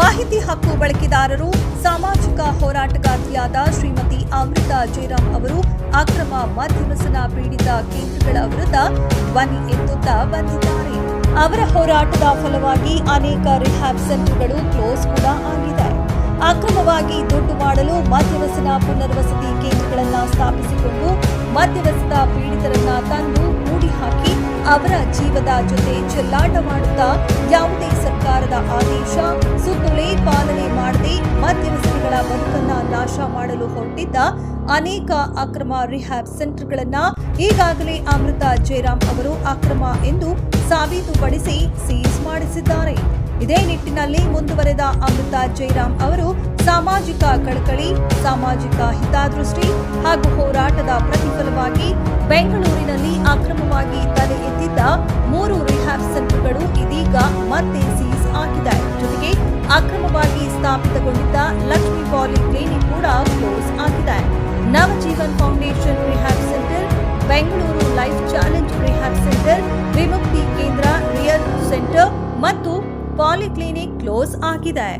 ಹಕ್ಕು ಬಳಕೆದಾರರು, ಸಾಮಾಜಿಕ ಹೋರಾಟಗಾರ್ತಿಯಾದ ಶ್ರೀಮತಿ ಅಮೃತಾ ಜಯರಾಮ್ ಅವರು ಅಕ್ರಮ ಮಧ್ಯವಸನ ಪೀಡಿತ ಕೇಂದ್ರಗಳ ವಿರುದ್ಧ ಧ್ವನಿ ಎತ್ತುತ್ತಾ ಬಂದಿದ್ದಾರೆ. ಅವರ ಹೋರಾಟದ ಫಲವಾಗಿ ಅನೇಕ ರಿಹ್ಯಾಬ್ ಸೆಂಟರ್ಗಳು ಕ್ಲೋಸ್ ಕೂಡ ಆಗಿದೆ. ಅಕ್ರಮವಾಗಿ ದುಡ್ಡು ಮಾಡಲು ಮಧ್ಯವಸನ ಪುನರ್ವಸತಿ ಕೇಂದ್ರಗಳನ್ನು ಸ್ಥಾಪಿಸಿಕೊಂಡು ಮದ್ಯವ್ಯಸನ ಪೀಡಿತರನ್ನ ತಂದು ಮೂಡಿಹಾಕಿ ಅವರ ಜೀವದ ಜೊತೆ ಚೆಲ್ಲಾಟ ಮಾಡುತ್ತಾ ಯಾವುದೇ ಸರ್ಕಾರದ ಆದೇಶ, ಸುತ್ತೋಲೆ ಪಾಲನೆ ಮಾಡದೆ ಮದ್ಯವ್ಯಸನಿಗಳ ಬದುಕನ್ನ ನಾಶ ಮಾಡಲು ಹೊರಟಿದ್ದ ಅನೇಕ ಅಕ್ರಮ ರಿಹ್ಯಾಬ್ ಸೆಂಟರ್ಗಳನ್ನ ಈಗಾಗಲೇ ಅಮೃತ ಜಯರಾಮ್ ಅವರು ಅಕ್ರಮ ಎಂದು ಸಾಬೀತುಪಡಿಸಿ ಸೀಸ್ ಮಾಡಿಸಿದ್ದಾರೆ. ಇದೇ ನಿಟ್ಟಿನಲ್ಲಿ ಮುಂದುವರೆದ ಅಮೃತ ಜಯರಾಮ್ ಅವರು ಸಾಮಾಜಿಕ ಕಳಕಳಿ, ಸಾಮಾಜಿಕ ಹಿತಾದೃಷ್ಟಿ ಹಾಗೂ ಹೋರಾಟದ ಪ್ರತಿಫಲವಾಗಿ ಬೆಂಗಳೂರಿನಲ್ಲಿ ಅಕ್ರಮವಾಗಿ ತಲೆ ಎತ್ತಿದ್ದ ಮೂರು ರಿಹ್ಯಾಬ್ ಸೆಂಟರ್ಗಳು ಅಕ್ರಮವಾಗಿ ಸ್ಥಾಪಿತಗೊಂಡಿದ್ದ ಲಕ್ಷ್ಮಿ ಪಾಲಿ ಕ್ಲಿನಿಕ್ ಕೂಡ ಕ್ಲೋಸ್ ಆಗಿದೆ. Navajeevan foundation rehab centre, Bengaluru life challenge rehab centre, Vimukti Kendra, real centre ಮತ್ತು ಪಾಲಿಕ್ಲಿನಿಕ್ ಕ್ಲೋಸ್ ಆಗಿದೆ.